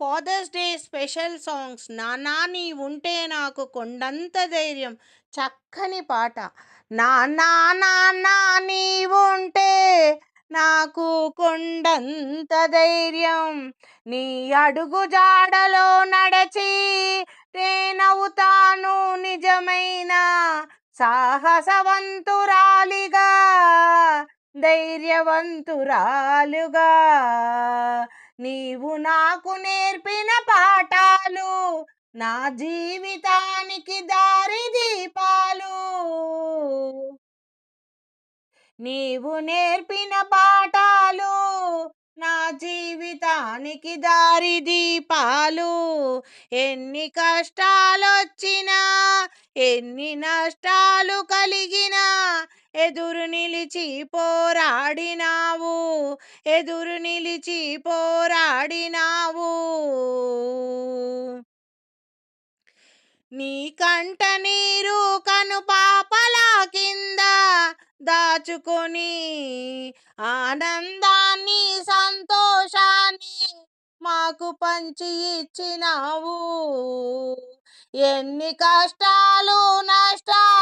Fathers day special songs. నానా నీ ఉంటే నాకు కొండంత ధైర్యం చక్కని పాట. నానా నానా నీ ఉంటే నాకు కొండంత ధైర్యం నీ అడుగు జాడలో నడచి నేనవుతాను నిజమైన సాహసవంతురాలిగా ధైర్యవంతురాలుగా నీవు నాకు నేర్పిన పాఠాలు నా జీవితానికి దారి దీపాలు. నీవు నేర్పిన పాఠాలు నా జీవితానికి దారి దీపాలు. ఎన్ని కష్టాలొచ్చినా ఎన్ని నష్టాలు కలిగినా ఎదురు నిలిచి పోరాడినావు ఎదురు నిలిచి పోరాడినావు. నీ కంట నీరు కను పాపల కింద దాచుకొని ఆనందాన్ని సంతోషాన్ని మాకు పంచి ఇచ్చినావు. ఎన్ని కష్టాలు నష్టాలు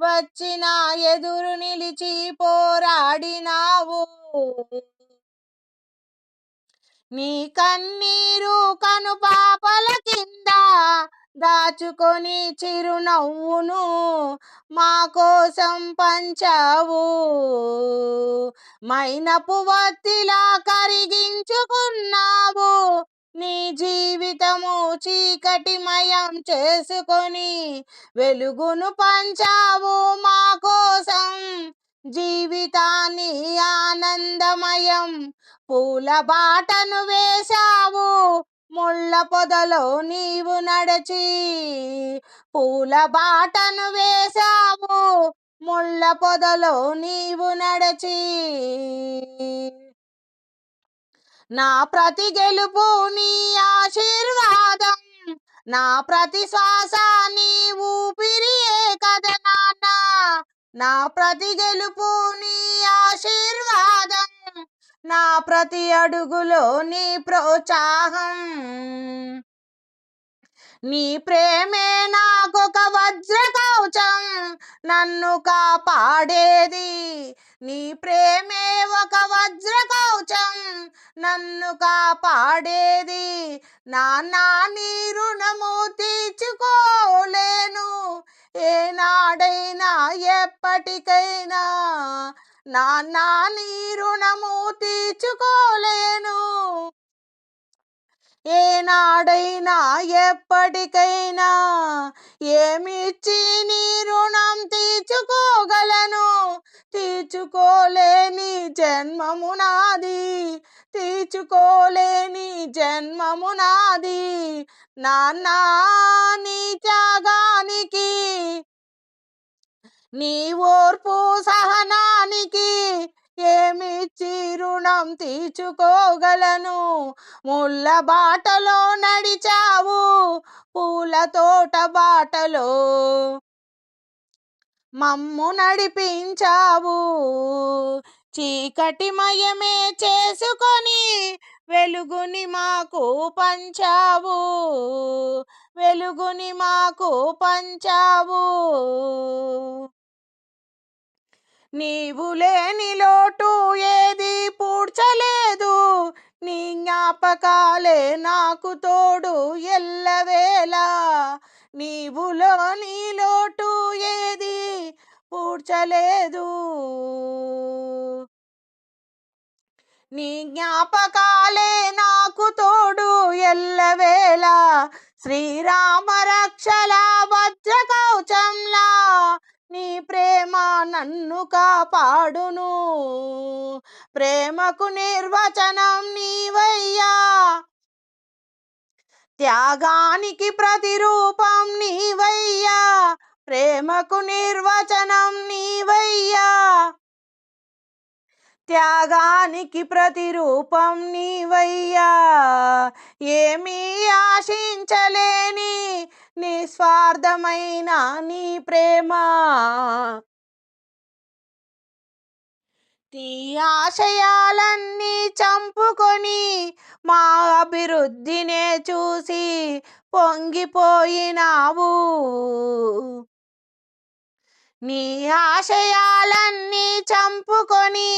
వచ్చిన ఎదురు నిలిచి పోరాడినావు. నీ కన్నీరు కను పాపల కింద దాచుకొని చిరునవ్వును మా కోసం పంచావు. మైనపు వత్తిలా కరిగించుకున్నావు. నీ జీవితము చీకటిమయం చేసుకొని వెలుగును పంచావు మా కోసం. జీవితాన్ని ఆనందమయం పూల బాటను వేశావు. ముళ్ళ పొదలో నీవు నడచి పూల బాటను వేశావు. ముళ్ళ పొదలో నీవు నడచి నా ప్రతి గెలుపు నీ ఆశీర్వాదం. నా ప్రతి శ్వాస నీ ఊపిరియే కదా నాన్న. నా ప్రతి గెలుపు నీ ఆశీర్వాదం. నా ప్రతి అడుగులో నీ ప్రోత్సాహం. నీ ప్రేమే నా నన్ను కాపాడేది. నీ ప్రేమే ఒక వజ్ర కవచం. నన్ను కాపాడేది. నానా నీ రుణము తీర్చుకోలేను. ఏనాడైనా ఎప్పటికైనా నానా నీ రుణము తీర్చుకోలేను. ఏనాడైనా ఎప్పటికైనా ఏమిచ్చి నీ రుణం తీర్చుకోగలను తీర్చుకోలేని జన్మము నాది. తీర్చుకోలేని జన్మము నాది. నాన్న నీ త్యాగానికి నీ ఓర్పు సహనానికి ఏమిచ్చి రుణం తీర్చుకోగలను? ముళ్ళ బాటలో నడిచావు పూల తోట బాటలో. మమ్ము నడిపించావు. చీకటిమయమే చేసుకొని వెలుగుని మాకు పంచావు. వెలుగుని మాకు పంచావు. నీవు లేని లోటు ఏది పూడ్చలేదు. నీ జ్ఞాపకాలే నాకు తోడు ఎల్లవేళ. నీవులో నీ లోటు ఏది? పూడ్చలేదు. నీ జ్ఞాపకాలే నాకు తోడు ఎల్లవేళ. శ్రీరామ రక్షల వజ్ర కౌచంలా నీ ప్రేమ నన్ను కాపాడును. ప్రేమకు నిర్వచనం నీవయ్యా. త్యాగానికి ప్రతిరూపం నీవయ్యా ప్రేమకు నిర్వచనం నీవయ్యా. త్యాగానికి ప్రతిరూపం నీవయ్యా ఏమీ ఆశించలేని నిస్వార్థమైన నీ ప్రేమ. నీ ఆశయాలన్నీ చంపుకొని మా అభివృద్ధినే చూసి పొంగిపోయినావు. నీ ఆశయాలన్నీ చంపుకొని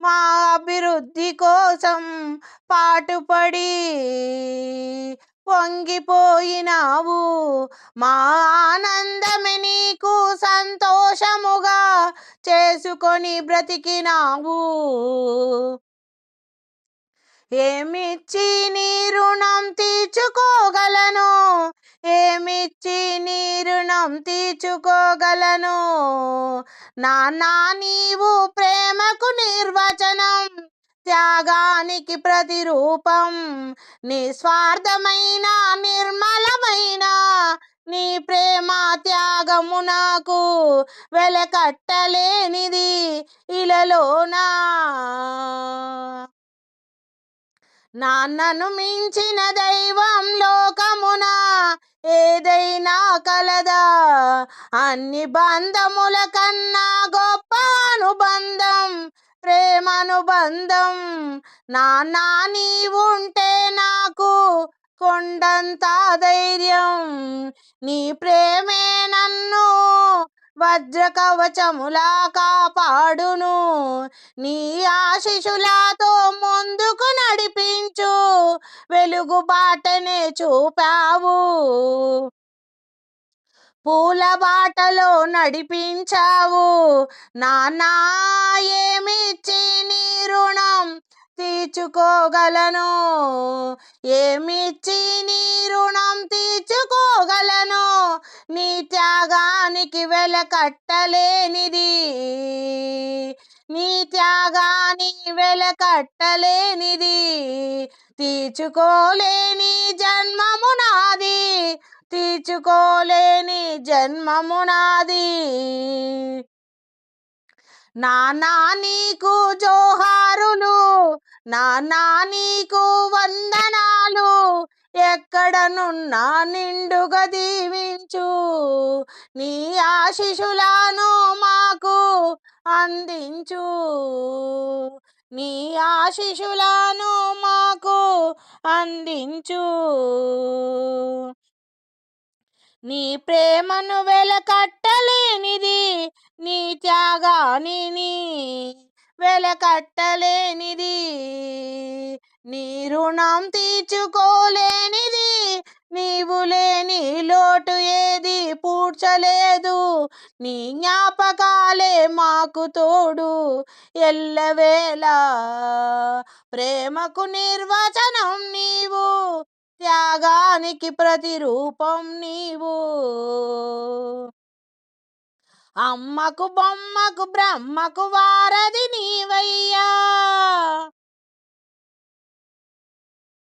మా అభివృద్ధి కోసం పాటుపడి పొంగిపోయినావు. మా ఆనందమే నీకు సంతోషముగా చేసుకొని బ్రతికినావు. ఏమిచ్చి నీ రుణం తీర్చుకోగలను? ఏమిచ్చి నీ రుణం తీర్చుకోగలను? నానా నీవు ప్రేమ త్యాగానికి ప్రతిరూపం. నిస్వార్థమైన నిర్మలమైన నీ ప్రేమ త్యాగము నాకు వెలకట్టలేనిది ఇలలోనా. నాన్నను మించిన దైవం లోకమున ఏదైనా కలదా? అన్ని బంధముల కన్నా గొప్ప అనుబంధం ప్రేమనుబంధం నాన్న నీవుంటే నాకు కొండంత ధైర్యం. నీ ప్రేమే నన్ను వజ్ర కవచములా కాపాడును. నీ ఆశిషులతో ముందుకు నడిపించు. వెలుగు బాటనే చూపావు. పూల బాటలో నడిపించావు. నానా ఏమిచ్చి నీ రుణం తీర్చుకోగలను? ఏమిచ్చి నీ రుణం తీర్చుకోగలను? నీ త్యాగానికి వెలకట్టలేనిది నీ త్యాగాని వెల కట్టలేనిది. తీర్చుకోలేని జన్మము నాది. తీర్చుకోలేని జన్మమునాది నానా నీకు జోహారులు నానా నీకు వందనాలు. ఎక్కడనున్నా నిండుగా దీవించు. నీ ఆశిషులను మాకు అందించు. నీ ఆశిషులను మాకు అందించు. నీ ప్రేమను వెలకట్టలేనిది నీ త్యాగాని వెలకట్టలేనిది నీ రుణం తీర్చుకోలేనిది నీవు లేని లోటు ఏది పూడ్చలేదు నీ జ్ఞాపకాలే మాకు తోడు. ఎల్లవేళ ప్రేమకు నిర్వచనం లోకానికి ప్రతిరూపం నీవు. అమ్మకు బొమ్మకు బ్రహ్మకు వారధి నీవయ్యా.